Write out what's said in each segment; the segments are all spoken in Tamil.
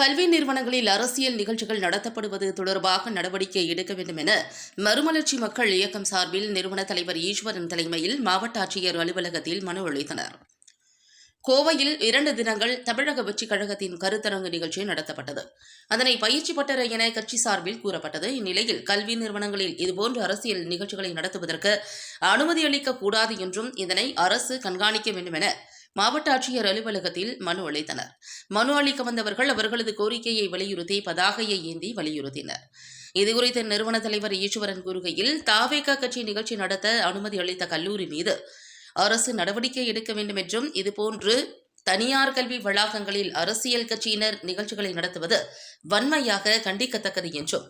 கல்வி நிறுவனங்களில் அரசியல் நிகழ்ச்சிகள் நடத்தப்படுவது தொடர்பாக நடவடிக்கை எடுக்க வேண்டும் என மறுமலர்ச்சி மக்கள் இயக்கம் சார்பில் நிறுவன தலைவர் ஈஸ்வரன் தலைமையில் மாவட்ட ஆட்சியர் அலுவலகத்தில் மனு அளித்தனர். கோவையில் இரண்டு தினங்கள் தமிழக வெற்றிக் கழகத்தின் கருத்தரங்கு நிகழ்ச்சி நடத்தப்பட்டது. அதனை பயிற்சி பெற்ற என கட்சி சார்பில் கூறப்பட்டது. இந்நிலையில் கல்வி நிறுவனங்களில் இதுபோன்ற அரசியல் நிகழ்ச்சிகளை நடத்துவதற்கு அனுமதி அளிக்கக்கூடாது என்றும் இதனை அரசு கண்காணிக்க வேண்டும் என மாவட்ட ஆட்சியர் அலுவலகத்தில் மனு அளித்தனர். மனு அளிக்க வந்தவர்கள் அவர்களது கோரிக்கையை வலியுறுத்தி பதாகையை ஏந்தி வலியுறுத்தினர். இதுகுறித்து நிறுவன தலைவர் ஈஸ்வரன் கூறுகையில் தாவேகா கட்சி நிகழ்ச்சி நடத்த அனுமதி அளித்த கல்லூரி மீது அரசு நடவடிக்கை எடுக்க வேண்டும் என்றும் இதுபோன்று தனியார் கல்வி வளாகங்களில் அரசியல் கட்சியினர் நிகழ்ச்சிகளை நடத்துவது வன்மையாக கண்டிக்கத்தக்கது என்றும்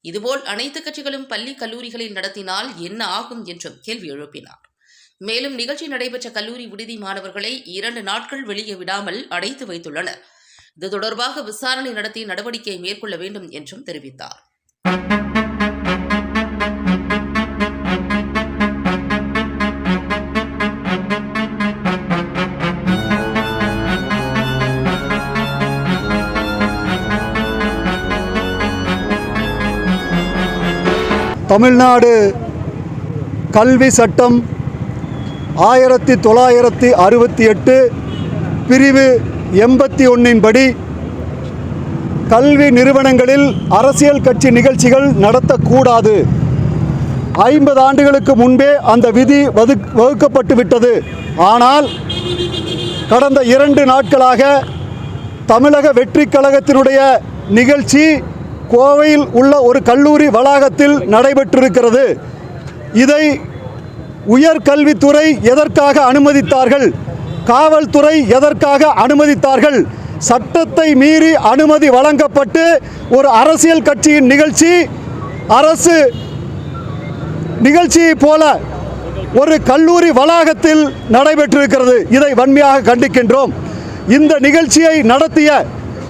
இதுபோல் அனைத்து கட்சிகளும் பள்ளி கல்லூரிகளில் நடத்தினால் என்ன ஆகும் என்றும் கேள்வி எழுப்பினார். மேலும் நிகழ்ச்சி நடைபெற்ற கல்லூரி விடுதி மாணவர்களை இரண்டு நாட்கள் வெளியே விடாமல் அடைத்து வைத்துள்ளனர். இது தொடர்பாக விசாரணை நடத்தி நடவடிக்கை மேற்கொள்ள வேண்டும் என்றும் தெரிவித்தார். தமிழ்நாடு கல்வி சட்டம் ஆயிரத்தி தொள்ளாயிரத்தி அறுபத்தி எட்டு பிரிவு எண்பத்தி ஒன்றின் படி கல்வி நிறுவனங்களில் அரசியல் கட்சி நிகழ்ச்சிகள் நடத்தக்கூடாது. ஐம்பது ஆண்டுகளுக்கு முன்பே அந்த விதி வது வகுக்கப்பட்டு விட்டது. ஆனால் கடந்த இரண்டு நாட்களாக தமிழக வெற்றிக் கழகத்தினுடைய நிகழ்ச்சி கோவையில் உள்ள ஒரு கல்லூரி வளாகத்தில் நடைபெற்றிருக்கிறது. இதை உயர்கல்வித்துறை எதற்காக அனுமதித்தார்கள்? காவல்துறை எதற்காக அனுமதித்தார்கள்? சட்டத்தை மீறி அனுமதி வழங்கப்பட்டு ஒரு அரசியல் கட்சியின் நிகழ்ச்சி அரசு நிகழ்ச்சியைப் போல ஒரு கல்லூரி வளாகத்தில் நடைபெற்றிருக்கிறது. இதை வன்மையாக கண்டிக்கின்றோம். இந்த நிகழ்ச்சியை நடத்திய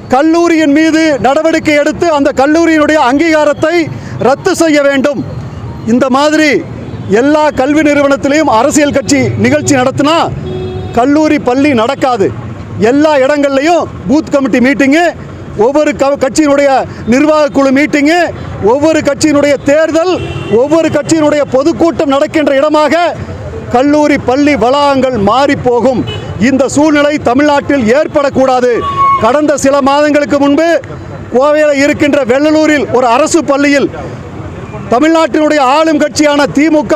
கல்லூரியின் மீது நடவடிக்கை எடுத்து அந்த கல்லூரியினுடைய அங்கீகாரத்தை ரத்து செய்ய வேண்டும். இந்த மாதிரி எல்லா கல்வி நிறுவனத்திலையும் அரசியல் கட்சி நிகழ்ச்சி நடத்தினா கல்லூரி பள்ளி நடக்காது. எல்லா இடங்கள்லையும் பூத் கமிட்டி மீட்டிங்கு ஒவ்வொரு க கட்சியினுடைய நிர்வாக குழு மீட்டிங்கு ஒவ்வொரு கட்சியினுடைய தேர்தல் ஒவ்வொரு கட்சியினுடைய பொதுக்கூட்டம் நடக்கின்ற இடமாக கல்லூரி பள்ளி வளாகங்கள் மாறி போகும் இந்த சூழ்நிலை தமிழ்நாட்டில் ஏற்படக்கூடாது. கடந்த சில மாதங்களுக்கு முன்பு கோவையில் இருக்கின்ற வெள்ளலூரில் ஒரு அரசு பள்ளியில் தமிழ்நாட்டினுடைய ஆளும் கட்சியான திமுக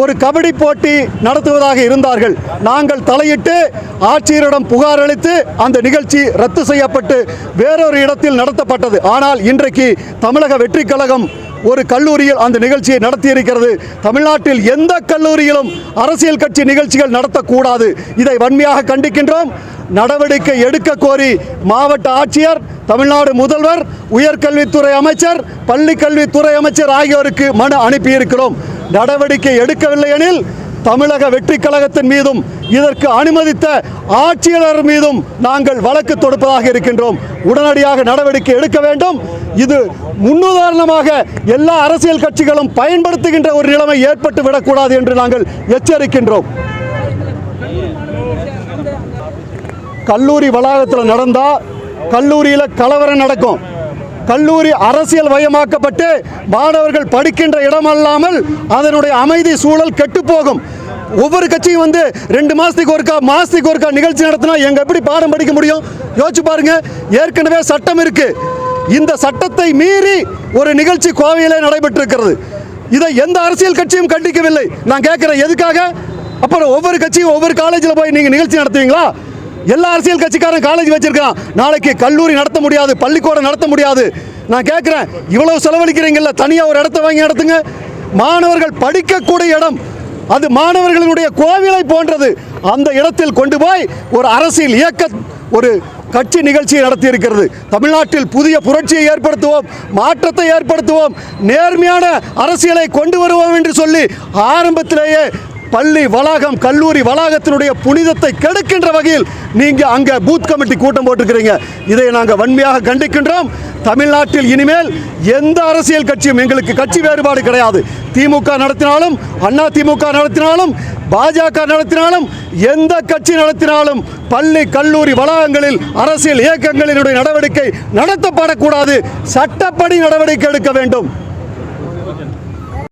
ஒரு கபடி போட்டி நடத்துவதாக இருந்தார்கள். நாங்கள் தலையிட்டு ஆட்சியரிடம் புகார் அளித்து அந்த நிகழ்ச்சி ரத்து செய்யப்பட்டு வேறொரு இடத்தில் நடத்தப்பட்டது. ஆனால் இன்றைக்கு தமிழக வெற்றி கழகம் ஒரு கல்லூரியில் அந்த நிகழ்ச்சியை நடத்தியிருக்கிறது. தமிழ்நாட்டில் எந்த கல்லூரியிலும் அரசியல் கட்சி நிகழ்ச்சிகள் நடத்தக்கூடாது. இதை வன்மையாக கண்டிக்கின்றோம். நடவடிக்கை எடுக்க கோரி மாவட்ட ஆட்சியர் தமிழ்நாடு முதல்வர் உயர்கல்வித்துறை அமைச்சர் பள்ளிக்கல்வித்துறை அமைச்சர் ஆகியோருக்கு மனு அனுப்பியிருக்கிறோம். நடவடிக்கை எடுக்கவில்லை எனில் தமிழக வெற்றிக் கழகத்தின் மீதும் இதற்கு அனுமதித்த ஆட்சியாளர் மீதும் நாங்கள் வழக்கு தொடுப்பதாக இருக்கின்றோம். உடனடியாக நடவடிக்கை எடுக்க வேண்டும். இது முன்னுதாரணமாக எல்லா அரசியல் கட்சிகளும் பயன்படுத்துகின்ற ஒரு நிலைமை ஏற்பட்டு விடக்கூடாது என்று நாங்கள் எச்சரிக்கின்றோம். கல்லூரி வளாகத்தில் நடந்தால் கல்லூரியில் கலவரம் நடக்கும். கல்லூரி அரசியல் வயமாக்கப்பட்டு மாணவர்கள் படிக்கின்ற இடமல்லாமல் அதனுடைய அமைதி சூழல் கெட்டு போகும் ஒவ்வொரு கட்சியும் வந்து ரெண்டு மாதத்துக்கு ஒருக்கா மாதத்துக்கு ஒருக்கா நிகழ்ச்சி நடத்தினா எங்கள் எப்படி பாடம் படிக்க முடியும்? யோசிச்சு பாருங்க. ஏற்கனவே சட்டம் இருக்கு. இந்த சட்டத்தை மீறி ஒரு நிகழ்ச்சி கோவையிலே நடைபெற்றிருக்கிறது. இதை எந்த அரசியல் கட்சியும் கண்டிக்கவில்லை. நான் கேட்குறேன் எதுக்காக? அப்புறம் ஒவ்வொரு கட்சியும் ஒவ்வொரு காலேஜில் போய் நீங்கள் நிகழ்ச்சி நடத்துவீங்களா? எல்லா அரசியல் கட்சிக்காரன் காலேஜ் வச்சிருக்கான். நாளைக்கு கல்லூரி நடத்த முடியாது பள்ளிக்கூடம் நடத்த முடியாது. நான் கேட்குறேன் இவ்வளவு செலவழிக்கிறீங்கல்ல தனியாக ஒரு இடத்த வாங்கி நடத்துங்க. மாணவர்கள் படிக்கக்கூடிய இடம் அது மாணவர்களுடைய கோவிலை போன்றது. அந்த இடத்தில் கொண்டு போய் ஒரு அரசியல் இயக்க ஒரு கட்சி நிகழ்ச்சியை நடத்தி இருக்கிறது தமிழ்நாட்டில் புதிய புரட்சியை ஏற்படுத்துவோம் மாற்றத்தை ஏற்படுத்துவோம் நேர்மையான அரசியலை கொண்டு வருவோம் என்று சொல்லி ஆரம்பத்திலேயே பள்ளி வளாகம் கல்லூரி வளாகத்தினுடைய புனிதத்தை கெடுக்கின்ற வகையில் நீங்க அங்க பூத் கமிட்டி கூட்டம் போட்டிருக்கிறீங்க. இதை நாங்கள் வன்மையாக கண்டிக்கின்றோம். தமிழ்நாட்டில் இனிமேல் எந்த அரசியல் கட்சியும் எங்களுக்கு கட்சி வேறுபாடு கிடையாது. திமுக நடத்தினாலும் அண்ணா திமுக நடத்தினாலும் பாஜக நடத்தினாலும் எந்த கட்சி நடத்தினாலும் பள்ளி கல்லூரி வளாகங்களில் அரசியல் இயக்கங்களினுடைய நடவடிக்கை நடத்தப்படக்கூடாது. சட்டப்படி நடவடிக்கை எடுக்க வேண்டும்.